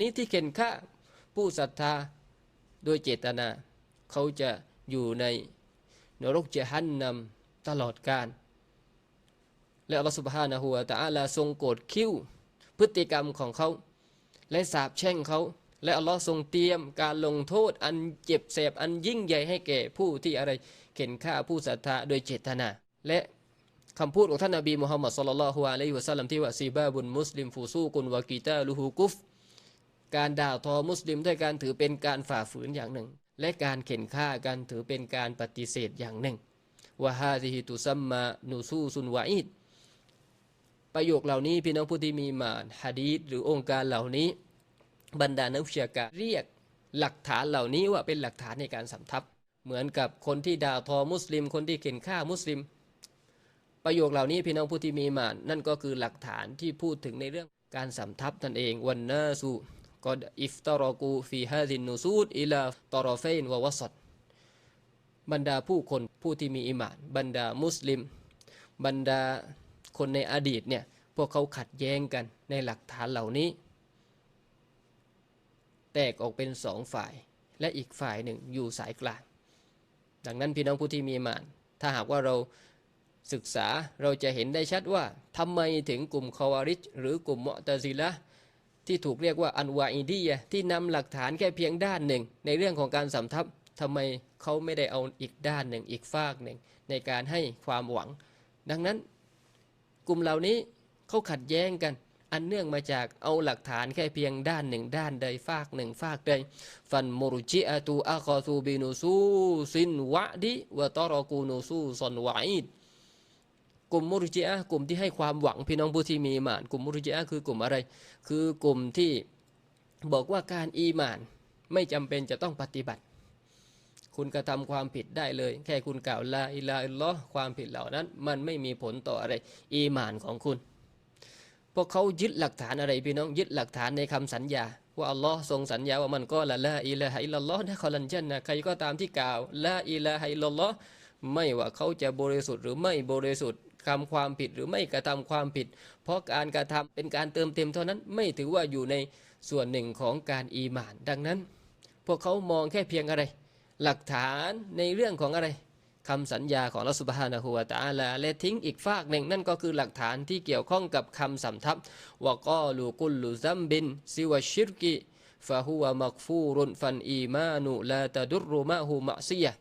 นี้ที่เข็นฆ่าผู้ศรัทธาโดยเจตนา เขาจะอยู่ในนรกเจหันนำตลอดกาลและอัลลอฮฺสุบฮานะฮูวะตะอาลาทรงโกรธคิ้วพฤติกรรมของเขา และสาบแช่งเขา และอัลลอฮ์ทรงเตรียมการลงโทษอันเจ็บแสบอันยิ่งใหญ่ให้แก่ผู้ที่อะไรเข็นฆ่าผู้ศรัทธาโดยเจตนา และคำพูดของท่านนบีมุฮัมมัดสุลลัลลอฮุอะลัยฮิวะสัลลัมที่ว่าซีบาบุนมุสลิมฟูซูกุนวากีตาลูฮูกุฟ การด่าทอมุสลิมด้วยการถือเป็นการฝ่าฝืนอย่างหนึ่ง และการเข็นฆ่ากันถือเป็นการปฏิเสธอย่างหนึ่งวะฮาซิฮิตุซัมมานูซูซุนวาอิดประโยคเหล่านี้พี่น้องผู้ที่มีมานฮะดีษหรือองค์การเหล่านี้ บรรดานักวิชาการเรียกหลักฐานเหล่านี้ว่าเป็นหลักฐานในการสำทับ เหมือนกับคนที่ด่าทอมุสลิม คนที่เข็นฆ่ามุสลิม ประโยคเหล่านี้พี่น้องผู้ที่มีมานนั่นก็คือหลักฐานที่พูดถึงในเรื่องการสำทับนั่นเองวันนาสู กอดอิฟตารอกูฟีฮาดินนูซูดอิลาตอรอเฟนวะวสัดบรรดาผู้คนผู้ที่มีอิมาน บรรดามุสลิม บรรดาคนในอดีตเนี่ย พวกเขาขัดแย้งกันในหลักฐานเหล่านี้ แตกออกเป็นสองฝ่าย และอีกฝ่ายหนึ่งอยู่สายกลาง ดังนั้นพี่น้องผู้ที่มีอิมาน ถ้าหากว่าเราศึกษาเราจะเห็นได้ชัดว่าทำไมถึงกลุ่มคาวาริจหรือกลุ่มมอตซิละ ที่ถูกเรียกว่าอันวาอิดียที่นำหลักฐานแค่เพียงด้านหนึ่ง ในเรื่องของการสำทับทำไมเขาไม่ได้เอาอีกด้านหนึ่งอีกฝากหนึ่ง ในการให้ความหวัง ดังนั้น กลุ่มเหล่านี้เขาขัดแย้งกัน อันเนื่องมาจากเอาหลักฐานแค่เพียงด้านหนึ่ง ด้านใดฝากหนึ่งฝากใดฟันมุรจิอาตูอาคอซูบินูซูซินวะดิวะตอรอกูนูซูซอนวะอิด กลุ่มมุริจิอะกลุ่มที่ให้ความหวังพี่น้องผู้ที่มีอีหมาน กลุ่มมุริจิอะคือกลุ่มอะไร คือกลุ่มที่บอกว่าการอีมาน ไม่จำเป็นจะต้องปฏิบัติ คุณกระทำความผิดได้เลย แค่คุณกล่าวลาอิลาอิลลอความผิดเหล่านั้น มันไม่มีผลต่ออะไร อีมานของคุณพวกเขายึดหลักฐานอะไรพี่น้องยึดหลักฐานในคำสัญญา ว่าอัลลอฮ์ทรงสัญญาว่ามันก็ละลาอิลาฮะอิลลัลอนะคอลันจันนะใครก็ตามที่กล่าวละอิลาฮะอิลลัลอไม่ว่าเขาจะบริสุทธิ์หรือไม่บริสุทธิ์ ทำความผิดหรือไม่กระทำความผิด เพราะการกระทำเป็นการเติมเต็มเท่านั้นไม่ถือว่าอยู่ในส่วนหนึ่งของการอีหมาน ดังนั้น พวกเขามองแค่เพียงอะไร หลักฐานในเรื่องของอะไรคำสัญญาของลอสุบฮานะฮูวะตาลาและทิ้งอีกฝากหนึ่งนั่นก็คือหลักฐานที่เกี่ยวข้องกับคำสำทับวะกอลูกุลลุซัมบินซิวะชิรกิฟะฮุวะมักฟูรุนฟันอีมานุลาตะดุรุมะฮูมะซียะ